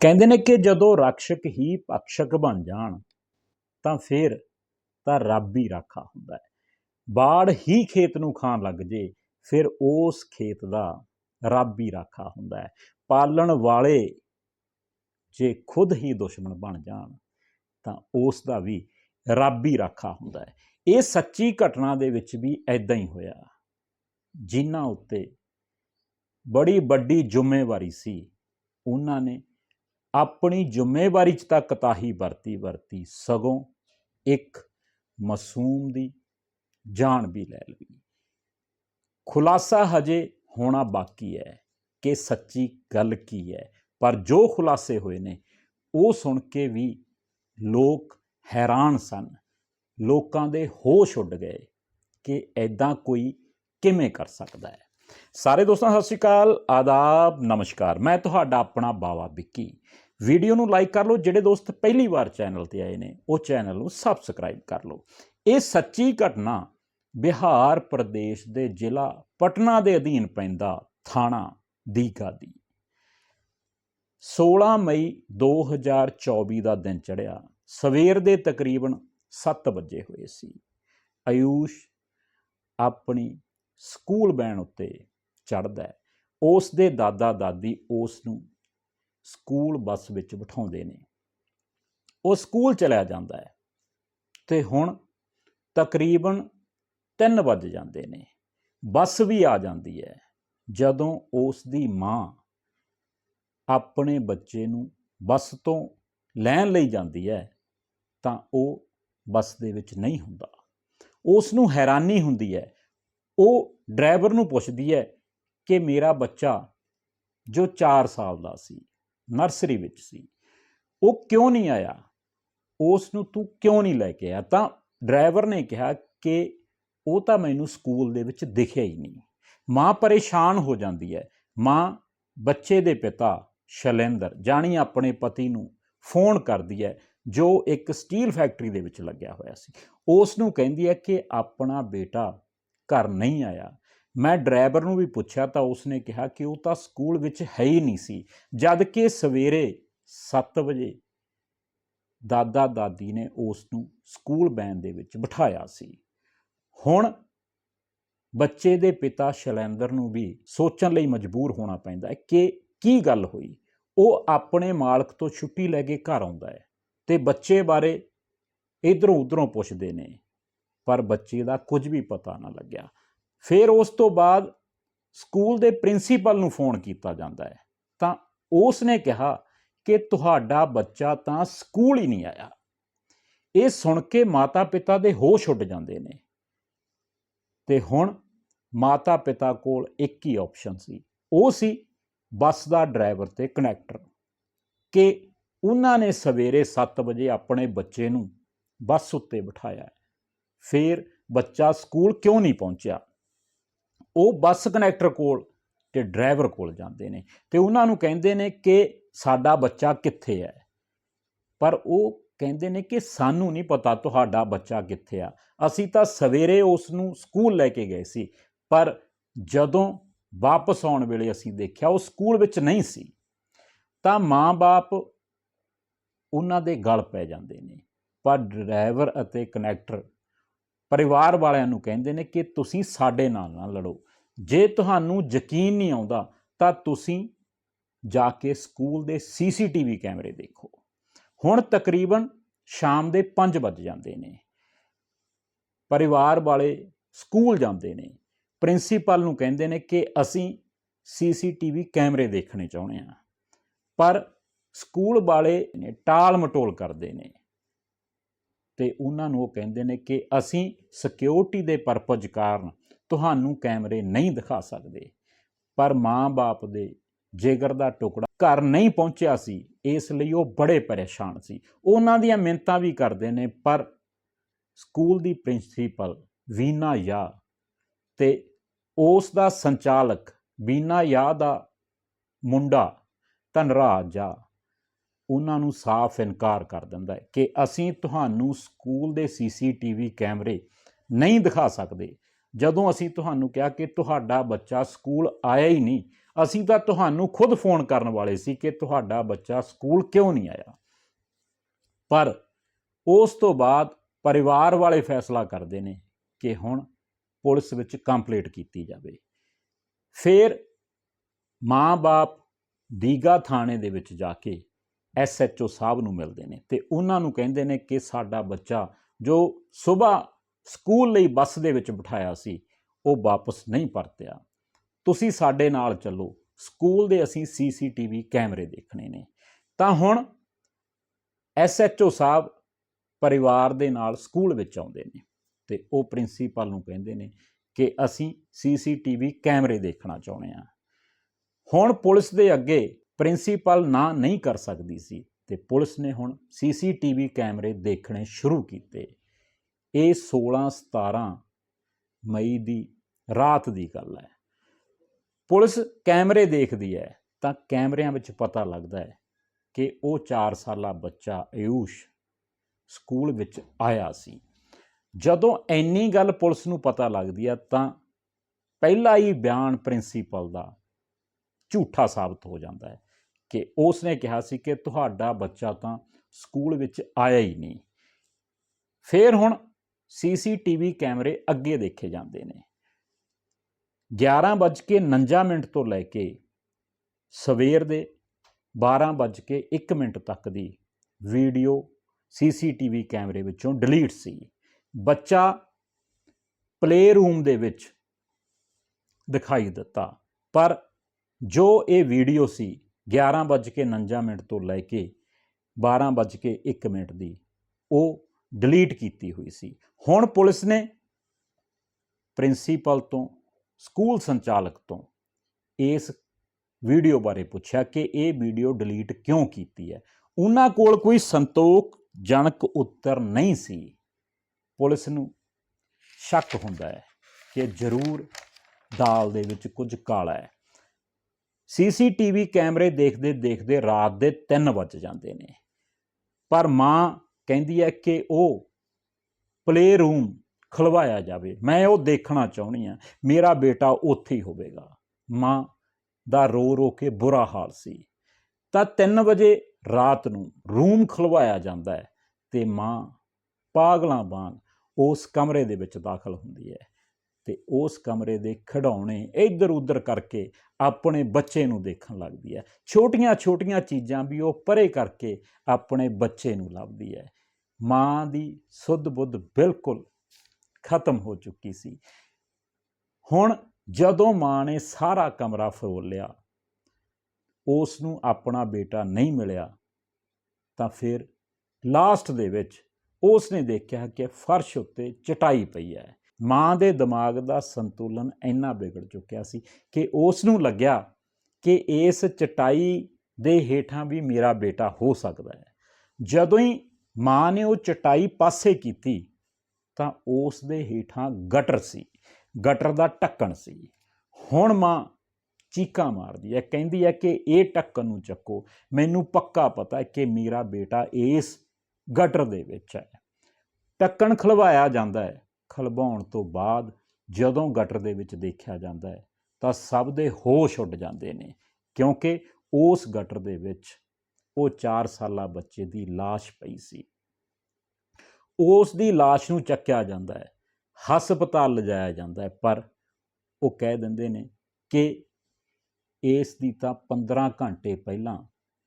ਕਹਿੰਦੇ ਨੇ ਕਿ ਜਦੋਂ ਰਕਸ਼ਕ ਹੀ ਪਕਸ਼ਕ ਬਣ ਜਾਣ, ਤਾਂ ਫਿਰ ਤਾਂ ਰੱਬ ਹੀ ਰਾਖਾ ਹੁੰਦਾ ਹੈ। ਬਾੜ ਹੀ ਖੇਤ ਨੂੰ ਖਾਣ ਲੱਗ ਜੇ, ਫਿਰ ਉਸ ਖੇਤ ਦਾ ਰੱਬ ਹੀ ਰਾਖਾ ਹੁੰਦਾ ਹੈ। ਪਾਲਣ ਵਾਲੇ ਜੇ ਖੁਦ ਹੀ ਦੁਸ਼ਮਣ ਬਣ ਜਾਣ, ਤਾਂ ਉਸ ਦਾ ਵੀ ਰੱਬ ਹੀ ਰਾਖਾ ਹੁੰਦਾ ਹੈ। ਇਹ ਸੱਚੀ ਘਟਨਾ ਦੇ ਵਿੱਚ ਵੀ ਐਦਾਂ ਹੀ ਹੋਇਆ। ਜਿਨ੍ਹਾਂ ਉੱਤੇ ਬੜੀ ਵੱਡੀ ਜ਼ਿੰਮੇਵਾਰੀ ਸੀ, ਉਹਨਾਂ ਨੇ ਆਪਣੀ ਜ਼ਿੰਮੇਵਾਰੀ 'ਚ ਤਾਂ ਕਤਾਹੀ ਵਰਤੀ ਵਰਤੀ, ਸਗੋਂ ਇੱਕ ਮਾਸੂਮ ਦੀ ਜਾਨ ਵੀ ਲੈ ਲਈ। ਖੁਲਾਸਾ ਹਜੇ ਹੋਣਾ ਬਾਕੀ ਹੈ ਕਿ ਸੱਚੀ ਗੱਲ ਕੀ ਹੈ, ਪਰ ਜੋ ਖੁਲਾਸੇ ਹੋਏ ਨੇ, ਉਹ ਸੁਣ ਕੇ ਵੀ ਲੋਕ ਹੈਰਾਨ ਸਨ। ਲੋਕਾਂ ਦੇ ਹੋਸ਼ ਉੱਡ ਗਏ ਕਿ ਐਦਾਂ ਕੋਈ ਕਿਵੇਂ ਕਰ ਸਕਦਾ ਹੈ। ਸਾਰੇ ਦੋਸਤਾਂ, ਸਤਿ ਸ਼੍ਰੀ ਅਕਾਲ, ਆਦਾਬ, ਨਮਸਕਾਰ। ਮੈਂ ਤੁਹਾਡਾ ਆਪਣਾ ਬਾਵਾ ਵਿੱਕੀ। ਵੀਡੀਓ ਨੂੰ ਲਾਈਕ ਕਰ ਲਓ, ਜਿਹੜੇ ਦੋਸਤ ਪਹਿਲੀ ਵਾਰ ਚੈਨਲ ਤੇ ਆਏ ਨੇ, ਉਹ ਚੈਨਲ ਨੂੰ ਸਬਸਕ੍ਰਾਈਬ ਕਰ ਲਓ। ਇਹ ਸੱਚੀ ਘਟਨਾ ਬਿਹਾਰ ਪ੍ਰਦੇਸ਼ ਦੇ ਜ਼ਿਲ੍ਹਾ ਪਟਨਾ ਦੇ ਅਧੀਨ ਪੈਂਦਾ ਥਾਣਾ ਦੀਗਾ ਦੀ 16 ਮਈ 2024 ਦਾ ਦਿਨ ਚੜਿਆ ਸਵੇਰ ਦੇ ਤਕਰੀਬਨ 7 ਵਜੇ ਹੋਏ ਸੀ। ਆਯੂਸ਼ ਆਪਣੀ ਸਕੂਲ ਵੈਨ ਉੱਤੇ ਚੜ੍ਹਦਾ ਹੈ। ਉਸ ਦੇ ਦਾਦਾ ਦਾਦੀ ਉਸ ਨੂੰ ਸਕੂਲ ਬੱਸ ਵਿੱਚ ਬਿਠਾਉਂਦੇ ਨੇ। ਉਹ ਸਕੂਲ ਚਲਿਆ ਜਾਂਦਾ ਹੈ ਤੇ ਹੁਣ ਤਕਰੀਬਨ 3 ਵੱਜ ਜਾਂਦੇ ਨੇ। ਬੱਸ ਵੀ ਆ ਜਾਂਦੀ ਹੈ ਜਦੋਂ ਉਸ ਦੀ ਮਾਂ ਆਪਣੇ ਬੱਚੇ ਨੂੰ ਬੱਸ ਤੋਂ ਲੈਣ ਲਈ ਜਾਂਦੀ ਹੈ ਤਾਂ ਉਹ ਬੱਸ ਦੇ ਵਿੱਚ ਨਹੀਂ ਹੁੰਦਾ। ਉਸ ਨੂੰ ਹੈਰਾਨੀ ਹੁੰਦੀ ਹੈ ਉਹ ਡਰਾਈਵਰ ਨੂੰ ਪੁੱਛਦੀ ਹੈ ਕਿ ਮੇਰਾ ਬੱਚਾ ਜੋ 4 ਸਾਲ ਦਾ ਸੀ, ਨਰਸਰੀ ਵਿੱਚ ਸੀ, ਉਹ ਕਿਉਂ ਨਹੀਂ ਆਇਆ? ਉਸ ਨੂੰ ਤੂੰ ਕਿਉਂ ਨਹੀਂ ਲੈ ਕੇ ਆਇਆ? ਤਾਂ ਡਰਾਈਵਰ ਨੇ ਕਿਹਾ ਕਿ ਉਹ ਤਾਂ ਮੈਨੂੰ ਸਕੂਲ ਦੇ ਵਿੱਚ ਦਿਖਿਆ ਹੀ ਨਹੀਂ। ਮਾਂ ਪਰੇਸ਼ਾਨ ਹੋ ਜਾਂਦੀ ਹੈ। ਮਾਂ ਬੱਚੇ ਦੇ ਪਿਤਾ ਸ਼ੈਲੇਂਦਰ, ਜਾਣੀ ਆਪਣੇ ਪਤੀ ਨੂੰ ਫੋਨ ਕਰਦੀ ਹੈ, ਜੋ ਇੱਕ ਸਟੀਲ ਫੈਕਟਰੀ ਦੇ ਵਿੱਚ ਲੱਗਿਆ ਹੋਇਆ ਸੀ। ਉਸ ਨੂੰ ਕਹਿੰਦੀ ਹੈ ਕਿ ਆਪਣਾ ਬੇਟਾ ਘਰ ਨਹੀਂ ਆਇਆ। ਮੈਂ ਡਰਾਈਵਰ ਨੂੰ ਵੀ ਪੁੱਛਿਆ ਤਾਂ ਉਸਨੇ ਕਿਹਾ ਕਿ ਉਹ ਤਾਂ ਸਕੂਲ ਵਿੱਚ ਹੈ ਹੀ ਨਹੀਂ ਸੀ, ਜਦ ਕਿ ਸਵੇਰੇ 7 ਵਜੇ ਦਾਦਾ ਦਾਦੀ ਨੇ ਉਸ ਨੂੰ ਸਕੂਲ ਬੈਨ ਦੇ ਵਿੱਚ ਬਿਠਾਇਆ ਸੀ। ਹੁਣ ਬੱਚੇ ਦੇ ਪਿਤਾ ਸ਼ੈਲੇਂਦਰ ਨੂੰ ਵੀ ਸੋਚਣ ਲਈ ਮਜਬੂਰ ਹੋਣਾ ਪੈਂਦਾ ਹੈ ਕਿ ਕੀ ਗੱਲ ਹੋਈ। ਉਹ ਆਪਣੇ ਮਾਲਕ ਤੋਂ ਛੁੱਟੀ ਲੈ ਕੇ ਘਰ ਆਉਂਦਾ ਹੈ ਤੇ ਬੱਚੇ ਬਾਰੇ ਇਧਰੋਂ ਉਧਰੋਂ ਪੁੱਛਦੇ ਨੇ। ਪਰ ਬੱਚੇ ਦਾ ਕੁਝ ਵੀ ਪਤਾ ਨਾ ਲੱਗਿਆ। ਫਿਰ ਉਸ ਤੋਂ ਬਾਅਦ ਸਕੂਲ ਦੇ ਪ੍ਰਿੰਸੀਪਲ ਨੂੰ ਫੋਨ ਕੀਤਾ ਜਾਂਦਾ ਹੈ। ਤਾਂ ਉਸ ਨੇ ਕਿਹਾ ਕਿ ਤੁਹਾਡਾ ਬੱਚਾ ਤਾਂ ਸਕੂਲ ਹੀ ਨਹੀਂ ਆਇਆ। ਇਹ ਸੁਣ ਕੇ ਮਾਤਾ-ਪਿਤਾ ਦੇ ਹੋਸ਼ ਉੱਡ ਜਾਂਦੇ ਨੇ। ਤੇ ਹੁਣ ਮਾਤਾ-ਪਿਤਾ ਕੋਲ ਇੱਕ ਹੀ ਆਪਸ਼ਨ ਸੀ। ਉਹ ਸੀ ਬੱਸ ਦਾ ਡਰਾਈਵਰ ਤੇ ਕਨੈਕਟਰ ਕਿ ਉਹਨਾਂ ਨੇ ਸਵੇਰੇ 7 ਵਜੇ ਆਪਣੇ ਬੱਚੇ ਨੂੰ ਬੱਸ ਉੱਤੇ ਬਿਠਾਇਆ ਫਿਰ ਬੱਚਾ ਸਕੂਲ ਕਿਉਂ ਨਹੀਂ ਪਹੁੰਚਿਆ? ਉਹ ਬੱਸ ਕਨੈਕਟਰ ਕੋਲ ਤੇ ਡਰਾਈਵਰ ਕੋਲ ਜਾਂਦੇ ਨੇ ਤੇ ਉਹਨਾਂ ਨੂੰ ਕਹਿੰਦੇ ਨੇ ਕਿ ਸਾਡਾ ਬੱਚਾ ਕਿੱਥੇ ਹੈ? ਪਰ ਉਹ ਕਹਿੰਦੇ ਨੇ ਕਿ ਸਾਨੂੰ ਨਹੀਂ ਪਤਾ ਤੁਹਾਡਾ ਬੱਚਾ ਕਿੱਥੇ ਆ। ਅਸੀਂ ਤਾਂ ਸਵੇਰੇ ਉਸ ਨੂੰ ਸਕੂਲ ਲੈ ਕੇ ਗਏ ਸੀ, ਪਰ ਜਦੋਂ ਵਾਪਸ ਆਉਣ ਵੇਲੇ ਅਸੀਂ ਦੇਖਿਆ ਉਹ ਸਕੂਲ ਵਿੱਚ ਨਹੀਂ ਸੀ, ਤਾਂ ਮਾਂ-ਬਾਪ ਉਹਨਾਂ ਦੇ ਗਲ ਪੈ ਜਾਂਦੇ ਨੇ। ਪਰ ਡਰਾਈਵਰ ਅਤੇ ਕਨੈਕਟਰ ਪਰਿਵਾਰ ਵਾਲਿਆਂ ਨੂੰ ਕਹਿੰਦੇ ਨੇ ਕਿ ਤੁਸੀਂ ਸਾਡੇ ਨਾਲ ਨਾ ਲੜੋ। ਜੇ ਤੁਹਾਨੂੰ ਯਕੀਨ ਨਹੀਂ ਆਉਂਦਾ, ਤਾਂ ਤੁਸੀਂ ਜਾ ਕੇ ਸਕੂਲ ਦੇ ਸੀਸੀਟੀਵੀ ਕੈਮਰੇ ਦੇਖੋ। ਹੁਣ ਤਕਰੀਬਨ ਸ਼ਾਮ ਦੇ 5 ਵੱਜ ਜਾਂਦੇ ਨੇ। ਪਰਿਵਾਰ ਵਾਲੇ ਸਕੂਲ ਜਾਂਦੇ ਨੇ। ਪ੍ਰਿੰਸੀਪਲ ਨੂੰ ਕਹਿੰਦੇ ਨੇ ਕਿ ਅਸੀਂ ਸੀਸੀਟੀਵੀ ਕੈਮਰੇ ਦੇਖਣੇ ਚਾਹੁੰਦੇ ਹਾਂ। ਪਰ ਸਕੂਲ ਵਾਲੇ ਨੇ ਟਾਲ ਮਟੋਲ ਕਰਦੇ ਨੇ। ਤੇ ਉਹਨਾਂ ਨੂੰ ਉਹ ਕਹਿੰਦੇ ਨੇ ਕਿ ਅਸੀਂ ਸਿਕਿਉਰਿਟੀ ਦੇ ਪਰਪਸ ਕਾਰਨ ਤੁਹਾਨੂੰ ਕੈਮਰੇ ਨਹੀਂ ਦਿਖਾ ਸਕਦੇ। ਪਰ ਮਾਂ-ਬਾਪ ਦੇ ਜਿਗਰ ਦਾ ਟੁਕੜਾ ਘਰ ਨਹੀਂ ਪਹੁੰਚਿਆ ਸੀ, ਇਸ ਲਈ ਉਹ ਬੜੇ ਪਰੇਸ਼ਾਨ ਸੀ। ਉਹਨਾਂ ਦੀਆਂ ਮਿੰਤਾਂ ਵੀ ਕਰਦੇ ਨੇ, ਪਰ ਸਕੂਲ ਦੀ ਪ੍ਰਿੰਸੀਪਲ ਵੀਨਾ ਯਾ ਤੇ ਉਸ ਦਾ ਸੰਚਾਲਕ ਵੀਨਾ ਯਾ ਦਾ ਮੁੰਡਾ ਧਨਰਾਜ ਆ ਉਹਨਾਂ ਨੂੰ ਸਾਫ਼ ਇਨਕਾਰ ਕਰ ਦਿੰਦਾ ਹੈ ਕਿ ਅਸੀਂ ਤੁਹਾਨੂੰ ਸਕੂਲ ਦੇ ਸੀਸੀਟੀਵੀ ਕੈਮਰੇ ਨਹੀਂ ਦਿਖਾ ਸਕਦੇ। ਜਦੋਂ ਅਸੀਂ ਤੁਹਾਨੂੰ ਕਿਹਾ ਕਿ ਤੁਹਾਡਾ ਬੱਚਾ ਸਕੂਲ ਆਇਆ ਹੀ ਨਹੀਂ, ਅਸੀਂ ਤਾਂ ਤੁਹਾਨੂੰ ਖੁਦ ਫੋਨ ਕਰਨ ਵਾਲੇ ਸੀ ਕਿ ਤੁਹਾਡਾ ਬੱਚਾ ਸਕੂਲ ਕਿਉਂ ਨਹੀਂ ਆਇਆ। ਪਰ ਉਸ ਤੋਂ ਬਾਅਦ ਪਰਿਵਾਰ ਵਾਲੇ ਫੈਸਲਾ ਕਰਦੇ ਨੇ ਕਿ ਹੁਣ ਪੁਲਿਸ ਵਿੱਚ ਕੰਪਲੀਟ ਕੀਤੀ ਜਾਵੇ। ਫਿਰ ਮਾਂ-ਬਾਪ ਦੀਗਾ ਥਾਣੇ ਦੇ ਵਿੱਚ ਜਾ ਕੇ ਐਸਐਚਓ ਸਾਹਿਬ ਨੂੰ ਮਿਲਦੇ ਨੇ ਤੇ ਉਹਨਾਂ ਨੂੰ ਕਹਿੰਦੇ ਨੇ ਕਿ ਸਾਡਾ ਬੱਚਾ ਜੋ ਸਵੇਰ ਸਕੂਲ ਲਈ ਬੱਸ ਦੇ ਵਿੱਚ ਬਿਠਾਇਆ ਸੀ, ਉਹ ਵਾਪਸ ਨਹੀਂ ਪਰਤਿਆ। ਤੁਸੀਂ ਸਾਡੇ ਨਾਲ ਚੱਲੋ। ਸਕੂਲ ਦੇ ਅਸੀਂ ਸੀਸੀਟੀਵੀ ਕੈਮਰੇ ਦੇਖਣੇ ਨੇ। ਤਾਂ ਹੁਣ ਐਸਐਚਓ ਸਾਹਿਬ ਪਰਿਵਾਰ ਦੇ ਨਾਲ ਸਕੂਲ ਵਿੱਚ ਆਉਂਦੇ ਨੇ ਤੇ ਉਹ ਪ੍ਰਿੰਸੀਪਲ ਨੂੰ ਕਹਿੰਦੇ ਨੇ ਕਿ ਅਸੀਂ ਸੀਸੀਟੀਵੀ ਕੈਮਰੇ ਦੇਖਣਾ ਚਾਹੁੰਦੇ ਹਾਂ। ਹੁਣ ਪੁਲਿਸ ਦੇ ਅੱਗੇ ਪ੍ਰਿੰਸੀਪਲ ਨਾ ਨਹੀਂ ਕਰ ਸਕਦੀ ਸੀ ਤੇ ਪੁਲਿਸ ਨੇ ਹੁਣ ਸੀਸੀਟੀਵੀ ਕੈਮਰੇ ਦੇਖਣੇ ਸ਼ੁਰੂ ਕੀਤੇ। ਇਹ 16 17 ਮਈ ਦੀ ਰਾਤ ਦੀ ਗੱਲ ਹੈ। ਪੁਲਿਸ ਕੈਮਰੇ ਦੇਖਦੀ ਹੈ ਤਾਂ ਕੈਮਰਿਆਂ ਵਿੱਚ ਪਤਾ ਲੱਗਦਾ ਹੈ ਕਿ ਉਹ 4 ਸਾਲਾ ਬੱਚਾ ਆਯੂਸ਼ ਸਕੂਲ ਵਿੱਚ ਆਇਆ ਸੀ। ਜਦੋਂ ਐਨੀ ਗੱਲ ਪੁਲਿਸ ਨੂੰ ਪਤਾ ਲੱਗਦੀ ਹੈ ਤਾਂ ਪਹਿਲਾ ਹੀ ਬਿਆਨ ਪ੍ਰਿੰਸੀਪਲ ਦਾ ਝੂਠਾ ਸਾਬਤ ਹੋ ਜਾਂਦਾ ਹੈ। ਕਿ ਉਸ ਨੇ ਕਿਹਾ ਸੀ ਕਿ ਤੁਹਾਡਾ ਬੱਚਾ ਤਾਂ ਸਕੂਲ ਵਿੱਚ ਆਇਆ ਹੀ ਨਹੀਂ। ਫਿਰ ਹੁਣ ਸੀਸੀਟੀਵੀ ਕੈਮਰੇ ਅੱਗੇ ਦੇਖੇ ਜਾਂਦੇ ਨੇ। 11:49 ਮਿੰਟ ਤੋਂ ਲੈ ਕੇ ਸਵੇਰ ਦੇ 12:01 ਮਿੰਟ ਤੱਕ ਦੀ ਵੀਡੀਓ ਸੀਸੀਟੀਵੀ ਕੈਮਰੇ ਵਿੱਚੋਂ ਡਿਲੀਟ ਸੀ। ਬੱਚਾ ਪਲੇ ਰੂਮ ਦੇ ਵਿੱਚ ਦਿਖਾਈ ਦਿੱਤਾ। ਪਰ ਜੋ ਇਹ ਵੀਡੀਓ ਸੀ 11:49 ਮਿੰਟ ਤੋਂ ਲੈ ਕੇ 12:01 ਮਿੰਟ ਦੀ ਉਹ ਡਿਲੀਟ ਕੀਤੀ ਹੋਈ ਸੀ। ਹੁਣ ਪੁਲਿਸ ਨੇ ਪ੍ਰਿੰਸੀਪਲ ਤੋਂ, ਸਕੂਲ ਸੰਚਾਲਕ ਤੋਂ ਇਸ ਵੀਡੀਓ ਬਾਰੇ ਪੁੱਛਿਆ ਕਿ ਇਹ ਵੀਡੀਓ ਡਿਲੀਟ ਕਿਉਂ ਕੀਤੀ ਹੈ। ਉਹਨਾਂ ਕੋਲ ਕੋਈ ਸੰਤੋਖ ਜਨਕ ਉੱਤਰ ਨਹੀਂ ਸੀ। ਪੁਲਿਸ ਨੂੰ ਸ਼ੱਕ ਹੁੰਦਾ ਹੈ ਕਿ ਜ਼ਰੂਰ ਦਾਲ ਦੇ ਵਿੱਚ ਕੁਝ ਕਾਲਾ ਹੈ। ਸੀਸੀਟੀਵੀ ਕੈਮਰੇ ਦੇਖਦੇ ਦੇਖਦੇ ਰਾਤ ਦੇ 3 ਵੱਜ ਜਾਂਦੇ ਨੇ। ਪਰ ਮਾਂ ਕਹਿੰਦੀ ਹੈ ਕਿ ਉਹ ਪਲੇ ਰੂਮ ਖਲਵਾਇਆ ਜਾਵੇ। ਮੈਂ ਉਹ ਦੇਖਣਾ ਚਾਹੁੰਦੀ ਆ ਮੇਰਾ ਬੇਟਾ ਉੱਥੇ ਹੀ ਹੋਵੇਗਾ। ਮਾਂ ਦਾ ਰੋ ਰੋ ਕੇ ਬੁਰਾ ਹਾਲ ਸੀ। ਤਾਂ 3 ਵਜੇ ਰਾਤ ਨੂੰ ਰੂਮ ਖਲਵਾਇਆ ਜਾਂਦਾ ਹੈ ਤੇ ਮਾਂ ਪਾਗਲਾਂ ਵਾਂਗ ਉਸ ਕਮਰੇ ਦੇ ਵਿੱਚ ਦਾਖਲ ਹੁੰਦੀ ਹੈ। ਤੇ ਉਸ ਕਮਰੇ ਦੇ ਖਿਡੌਣੇ ਇੱਧਰ ਉੱਧਰ ਕਰਕੇ ਆਪਣੇ ਬੱਚੇ ਨੂੰ ਦੇਖਣ ਲੱਗਦੀ ਹੈ। ਛੋਟੀਆਂ-ਛੋਟੀਆਂ ਚੀਜ਼ਾਂ ਵੀ ਉਹ ਪਰੇ ਕਰਕੇ ਆਪਣੇ ਬੱਚੇ ਨੂੰ ਲੱਭਦੀ ਹੈ। ਮਾਂ ਦੀ ਸੁੱਧ ਬੁੱਧ ਬਿਲਕੁਲ ਖਤਮ ਹੋ ਚੁੱਕੀ ਸੀ। ਹੁਣ ਜਦੋਂ ਮਾਂ ਨੇ ਸਾਰਾ ਕਮਰਾ ਫਰੋਲ ਲਿਆ, ਉਸ ਨੂੰ ਆਪਣਾ ਬੇਟਾ ਨਹੀਂ ਮਿਲਿਆ, ਤਾਂ ਫਿਰ ਲਾਸਟ ਦੇ ਵਿੱਚ ਉਸ ਨੇ ਦੇਖਿਆ ਕਿ ਫਰਸ਼ ਉੱਤੇ ਚਟਾਈ ਪਈ ਹੈ। ਮਾਂ ਦੇ ਦਿਮਾਗ ਦਾ ਸੰਤੁਲਨ ਇੰਨਾ ਵਿਗੜ ਚੁੱਕਿਆ ਸੀ ਕਿ ਉਸ ਨੂੰ ਲੱਗਿਆ ਕਿ ਇਸ ਚਟਾਈ ਦੇ ਹੇਠਾਂ ਵੀ ਮੇਰਾ ਬੇਟਾ ਹੋ ਸਕਦਾ ਹੈ। ਜਦੋਂ ਹੀ ਮਾਂ ਨੇ ਉਹ ਚਟਾਈ ਪਾਸੇ ਕੀਤੀ ਤਾਂ ਉਸ ਦੇ ਹੇਠਾਂ ਗਟਰ ਸੀ, ਗਟਰ ਦਾ ਢੱਕਣ ਸੀ। ਹੁਣ ਮਾਂ ਚੀਕਾਂ ਮਾਰਦੀ ਹੈ, ਕਹਿੰਦੀ ਹੈ ਕਿ ਇਹ ਢੱਕਣ ਨੂੰ ਚੱਕੋ, ਮੈਨੂੰ ਪੱਕਾ ਪਤਾ ਹੈ ਕਿ ਮੇਰਾ ਬੇਟਾ ਇਸ ਗਟਰ ਦੇ ਵਿੱਚ ਹੈ। ਢੱਕਣ ਖਲਵਾਇਆ ਜਾਂਦਾ ਹੈ। ਖਲਵਾਉਣ ਤੋਂ ਬਾਅਦ ਜਦੋਂ ਗਟਰ ਦੇ ਵਿੱਚ ਦੇਖਿਆ ਜਾਂਦਾ ਹੈ ਤਾਂ ਸਭ ਦੇ ਹੋਸ਼ ਉੱਡ ਜਾਂਦੇ ਨੇ ਕਿਉਂਕਿ ਉਸ ਗਟਰ ਦੇ ਵਿੱਚ ਉਹ 4 ਸਾਲਾ ਬੱਚੇ ਦੀ লাশ ਪਈ ਸੀ ਉਸ ਦੀ লাশ ਨੂੰ ਚੱਕਿਆ ਜਾਂਦਾ ਹੈ ਹਸਪਤਾਲ ਲਿਜਾਇਆ ਜਾਂਦਾ ਹੈ ਪਰ ਉਹ ਕਹਿ ਦਿੰਦੇ ਨੇ ਕਿ ਇਸ ਦੀ ਤਾਂ 15 ਘੰਟੇ ਪਹਿਲਾਂ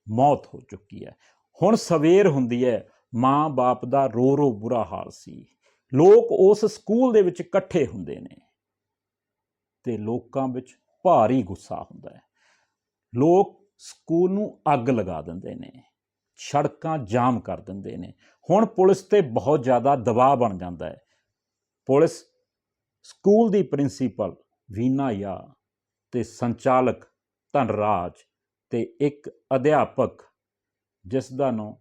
ਮੌਤ ਹੋ ਚੁੱਕੀ ਹੈ ਹੁਣ ਸਵੇਰ ਹੁੰਦੀ ਹੈ ਮਾਂ-ਬਾਪ ਦਾ ਰੋ ਰੋ ਬੁਰਾ ਹਾਲ ਸੀ ਲੋਕ ਉਸ ਸਕੂਲ ਦੇ ਵਿੱਚ ਇਕੱਠੇ ਹੁੰਦੇ ਨੇ ਤੇ ਲੋਕਾਂ ਵਿੱਚ ਭਾਰੀ ਗੁੱਸਾ ਹੁੰਦਾ ਹੈ। ਲੋਕ ਸਕੂਲ ਨੂੰ ਅੱਗ ਲਗਾ ਦਿੰਦੇ ਨੇ, ਸੜਕਾਂ ਜਾਮ ਕਰ ਦਿੰਦੇ ਨੇ। ਹੁਣ ਪੁਲਿਸ ਤੇ ਬਹੁਤ ਜ਼ਿਆਦਾ ਦਬਾਅ ਬਣ ਜਾਂਦਾ ਹੈ। ਪੁਲਿਸ ਸਕੂਲ ਦੀ ਪ੍ਰਿੰਸੀਪਲ ਵੀਨਾ ਯਾ ਤੇ ਸੰਚਾਲਕ ਧਨਰਾਜ ਤੇ ਇੱਕ ਅਧਿਆਪਕ, ਜਿਸ ਦਾ ਨਾਮ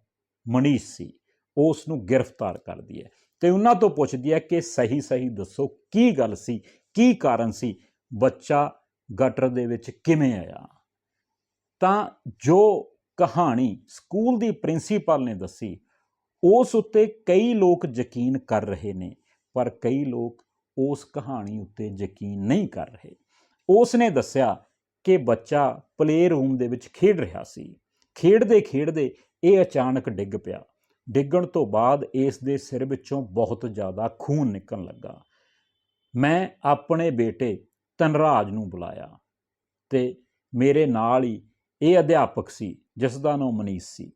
ਮਨੀਸ਼ ਸੀ, ਉਸ ਨੂੰ ਗ੍ਰਿਫਤਾਰ ਕਰਦੀ ਹੈ। ਤੇ ਉਹਨਾਂ ਤੋਂ ਪੁੱਛਦੀ ਹੈ ਕਿ ਸਹੀ ਸਹੀ ਦੱਸੋ ਕੀ ਗੱਲ ਸੀ, ਕੀ ਕਾਰਨ ਸੀ, ਬੱਚਾ ਗਟਰ ਦੇ ਵਿੱਚ ਕਿਵੇਂ ਆਇਆ? ਤਾਂ ਜੋ ਕਹਾਣੀ ਸਕੂਲ ਦੀ ਪ੍ਰਿੰਸੀਪਲ ਨੇ ਦੱਸੀ, ਉਸ ਉੱਤੇ ਕਈ ਲੋਕ ਯਕੀਨ ਕਰ ਰਹੇ ਨੇ, ਪਰ ਕਈ ਲੋਕ ਉਸ ਕਹਾਣੀ ਉੱਤੇ ਯਕੀਨ ਨਹੀਂ ਕਰ ਰਹੇ। ਉਸ ਨੇ ਦੱਸਿਆ ਕਿ ਬੱਚਾ ਪਲੇ ਰੂਮ ਦੇ ਵਿੱਚ ਖੇਡ ਰਿਹਾ ਸੀ। ਖੇਡਦੇ ਖੇਡਦੇ ਇਹ ਅਚਾਨਕ ਡਿੱਗ ਪਿਆ। ਡਿੱਗਣ ਤੋਂ ਬਾਅਦ ਇਸ ਦੇ ਸਿਰ ਵਿੱਚੋਂ ਬਹੁਤ ਜ਼ਿਆਦਾ ਖੂਨ ਨਿਕਲਣ ਲੱਗਾ। ਮੈਂ ਆਪਣੇ ਬੇਟੇ ਤਨਰਾਜ ਨੂੰ ਬੁਲਾਇਆ ਤੇ ਮੇਰੇ ਨਾਲ ਹੀ ਇਹ ਅਧਿਆਪਕ ਸੀ, ਜਿਸ ਦਾ ਨਾਮ ਮਨੀਸ਼ ਸੀ।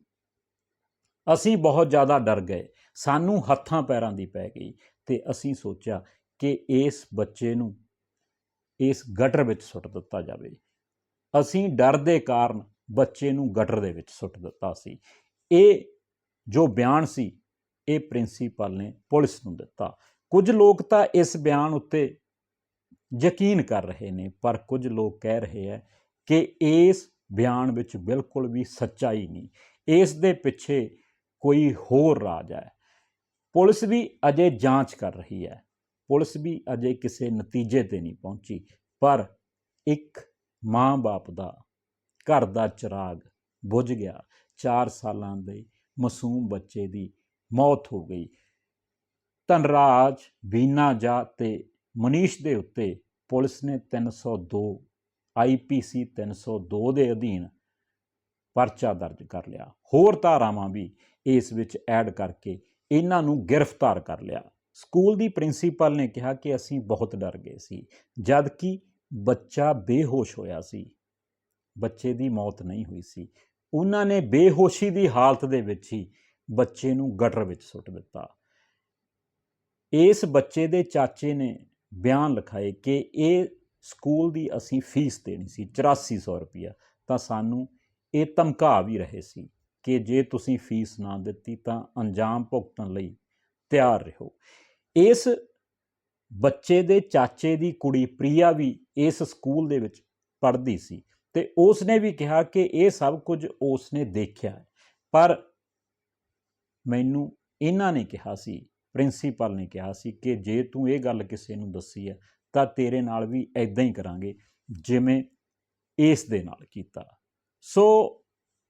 ਅਸੀਂ ਬਹੁਤ ਜ਼ਿਆਦਾ ਡਰ ਗਏ। ਸਾਨੂੰ ਹੱਥਾਂ ਪੈਰਾਂ ਦੀ ਪੈ ਗਈ ਤੇ ਅਸੀਂ ਸੋਚਿਆ ਕਿ ਇਸ ਬੱਚੇ ਨੂੰ ਇਸ ਗਟਰ ਵਿੱਚ ਸੁੱਟ ਦਿੱਤਾ ਜਾਵੇ। ਅਸੀਂ ਡਰ ਦੇ ਕਾਰਨ ਬੱਚੇ ਨੂੰ ਗਟਰ ਦੇ ਵਿੱਚ ਸੁੱਟ ਦਿੱਤਾ ਸੀ। ਇਹ ਜੋ ਬਿਆਨ ਸੀ, ਇਹ ਪ੍ਰਿੰਸੀਪਲ ਨੇ ਪੁਲਿਸ ਨੂੰ ਦਿੱਤਾ। ਕੁਝ ਲੋਕ ਤਾਂ ਇਸ ਬਿਆਨ ਉੱਤੇ ਯਕੀਨ ਕਰ ਰਹੇ ਨੇ, ਪਰ ਕੁਝ ਲੋਕ ਕਹਿ ਰਹੇ ਹੈ ਕਿ ਇਸ ਬਿਆਨ ਵਿੱਚ ਬਿਲਕੁਲ ਵੀ ਸੱਚਾਈ ਨਹੀਂ। ਇਸ ਦੇ ਪਿੱਛੇ ਕੋਈ ਹੋਰ ਰਾਜ ਹੈ। ਪੁਲਿਸ ਵੀ ਅਜੇ ਜਾਂਚ ਕਰ ਰਹੀ ਹੈ। ਪੁਲਿਸ ਵੀ ਅਜੇ ਕਿਸੇ ਨਤੀਜੇ ਤੇ ਨਹੀਂ ਪਹੁੰਚੀ, ਪਰ ਇੱਕ ਮਾਂ-ਬਾਪ ਦਾ ਘਰ ਦਾ ਚਿਰਾਗ ਬੁਝ ਗਿਆ। 4 ਸਾਲਾਂ ਦੇ ਮਾਸੂਮ ਬੱਚੇ ਦੀ ਮੌਤ ਹੋ ਗਈ। ਧਨਰਾਜ ਬੀਨਾ ਜਾ ਤੇ ਮਨੀਸ਼ ਦੇ ਉੱਤੇ ਪੁਲਿਸ ਨੇ 302 ਆਈਪੀਸੀ 302 ਦੇ ਅਧੀਨ ਪਰਚਾ ਦਰਜ ਕਰ ਲਿਆ। ਹੋਰ ਧਾਰਾਵਾਂ ਵੀ ਇਸ ਵਿੱਚ ਐਡ ਕਰਕੇ ਇਹਨਾਂ ਨੂੰ ਗ੍ਰਿਫਤਾਰ ਕਰ ਲਿਆ। ਸਕੂਲ ਦੀ ਪ੍ਰਿੰਸੀਪਲ ਨੇ ਕਿਹਾ ਕਿ ਅਸੀਂ ਬਹੁਤ ਡਰ ਗਏ ਸੀ ਜਦ ਕਿ ਬੱਚਾ ਬੇਹੋਸ਼ ਹੋਇਆ ਸੀ। ਬੱਚੇ ਦੀ ਮੌਤ ਨਹੀਂ ਹੋਈ ਸੀ। ਉਹਨਾਂ ਨੇ ਬੇਹੋਸ਼ੀ ਦੀ ਹਾਲਤ ਦੇ ਵਿੱਚ ਹੀ ਬੱਚੇ ਨੂੰ ਗਟਰ ਵਿੱਚ ਸੁੱਟ ਦਿੱਤਾ। ਇਸ ਬੱਚੇ ਦੇ ਚਾਚੇ ਨੇ ਬਿਆਨ ਲਿਖਾਏ ਕਿ ਇਹ ਸਕੂਲ ਦੀ ਅਸੀਂ ਫੀਸ ਦੇਣੀ ਸੀ 8400 ਰੁਪਇਆ ਤਾਂ ਸਾਨੂੰ ਇਹ ਧਮਕਾ ਵੀ ਰਹੇ ਸੀ ਕਿ ਜੇ ਤੁਸੀਂ ਫੀਸ ਨਾ ਦਿੱਤੀ ਤਾਂ ਅੰਜਾਮ ਭੁਗਤਣ ਲਈ ਤਿਆਰ ਰਹੋ। ਇਸ ਬੱਚੇ ਦੇ ਚਾਚੇ ਦੀ ਕੁੜੀ ਪ੍ਰਿਆ ਵੀ ਇਸ ਸਕੂਲ ਦੇ ਵਿੱਚ ਪੜ੍ਹਦੀ ਸੀ। ਤੇ ਉਸ ਨੇ ਵੀ ਕਿਹਾ ਕਿ ਇਹ ਸਭ ਕੁਝ ਉਸ ਨੇ ਦੇਖਿਆ। ਪਰ ਮੈਨੂੰ ਇਹਨਾਂ ਨੇ ਕਿਹਾ ਸੀ, ਪ੍ਰਿੰਸੀਪਲ ਨੇ ਕਿਹਾ ਸੀ ਕਿ ਜੇ ਤੂੰ ਇਹ ਗੱਲ ਕਿਸੇ ਨੂੰ ਦੱਸੀ ਹੈ, ਤਾਂ ਤੇਰੇ ਨਾਲ ਵੀ ਐਦਾਂ ਹੀ ਕਰਾਂਗੇ ਜਿਵੇਂ ਇਸ ਦੇ ਨਾਲ ਕੀਤਾ। ਸੋ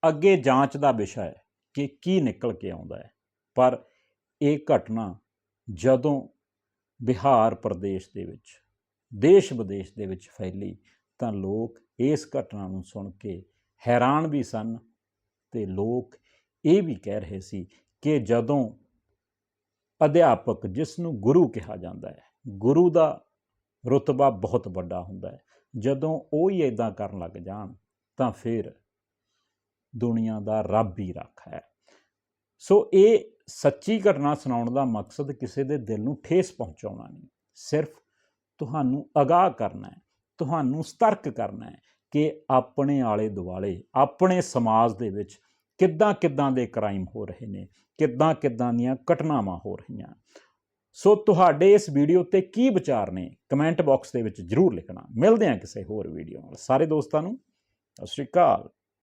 ਅੱਗੇ ਜਾਂਚ ਦਾ ਵਿਸ਼ਾ ਹੈ ਕਿ ਕੀ ਨਿਕਲ ਕੇ ਆਉਂਦਾ ਹੈ। ਪਰ ਇਹ ਘਟਨਾ ਜਦੋਂ ਬਿਹਾਰ ਪ੍ਰਦੇਸ਼ ਦੇ ਵਿੱਚ ਦੇਸ਼ ਵਿਦੇਸ਼ ਦੇ ਵਿੱਚ ਫੈਲੀ ਤਾਂ ਲੋਕ ਇਸ ਘਟਨਾ ਨੂੰ ਸੁਣ ਕੇ ਹੈਰਾਨ ਵੀ ਸਨ ਤੇ ਲੋਕ ਇਹ ਵੀ ਕਹਿ ਰਹੇ ਸੀ ਕਿ ਜਦੋਂ ਅਧਿਆਪਕ ਜਿਸ ਨੂੰ ਗੁਰੂ ਕਿਹਾ ਜਾਂਦਾ ਹੈ, ਗੁਰੂ ਦਾ ਰੁਤਬਾ ਬਹੁਤ ਵੱਡਾ ਹੁੰਦਾ ਹੈ, ਜਦੋਂ ਉਹ ਹੀ ਇਦਾਂ ਕਰਨ ਲੱਗ ਜਾਣ ਤਾਂ ਫਿਰ ਦੁਨੀਆ ਦਾ ਰੱਬ ਹੀ ਰੱਖ ਹੈ। ਸੋ ਇਹ ਸੱਚੀ ਘਟਨਾ ਸੁਣਾਉਣ ਦਾ ਮਕਸਦ ਕਿਸੇ ਦੇ ਦਿਲ ਨੂੰ ਠੇਸ ਪਹੁੰਚਾਉਣਾ ਨਹੀਂ, ਸਿਰਫ ਤੁਹਾਨੂੰ ਅਗਾਹ ਕਰਨਾ ਹੈ ਤੁਹਾਨੂੰ ਸਤਰਕ ਕਰਨਾ ਹੈ ਕਿ ਆਪਣੇ ਆਲੇ ਦੁਆਲੇ ਆਪਣੇ ਸਮਾਜ ਦੇ ਵਿੱਚ ਕਿੱਦਾਂ ਕਿੱਦਾਂ ਦੇ ਕ੍ਰਾਈਮ ਹੋ ਰਹੇ ਨੇ ਕਿੱਦਾਂ ਕਿੱਦਾਂ ਦੀਆਂ ਘਟਨਾਵਾਂ ਹੋ ਰਹੀਆਂ। ਸੋ ਤੁਹਾਡੇ ਇਸ ਵੀਡੀਓ ਤੇ ਕੀ ਵਿਚਾਰ ਨੇ, ਕਮੈਂਟ ਬਾਕਸ ਦੇ ਵਿੱਚ ਜਰੂਰ ਲਿਖਣਾ। ਮਿਲਦੇ ਹਾਂ ਕਿਸੇ ਹੋਰ ਵੀਡੀਓ ਨਾਲ। ਸਾਰੇ ਦੋਸਤਾਂ ਨੂੰ, ਸਤਿ ਸ਼੍ਰੀ ਅਕਾਲ।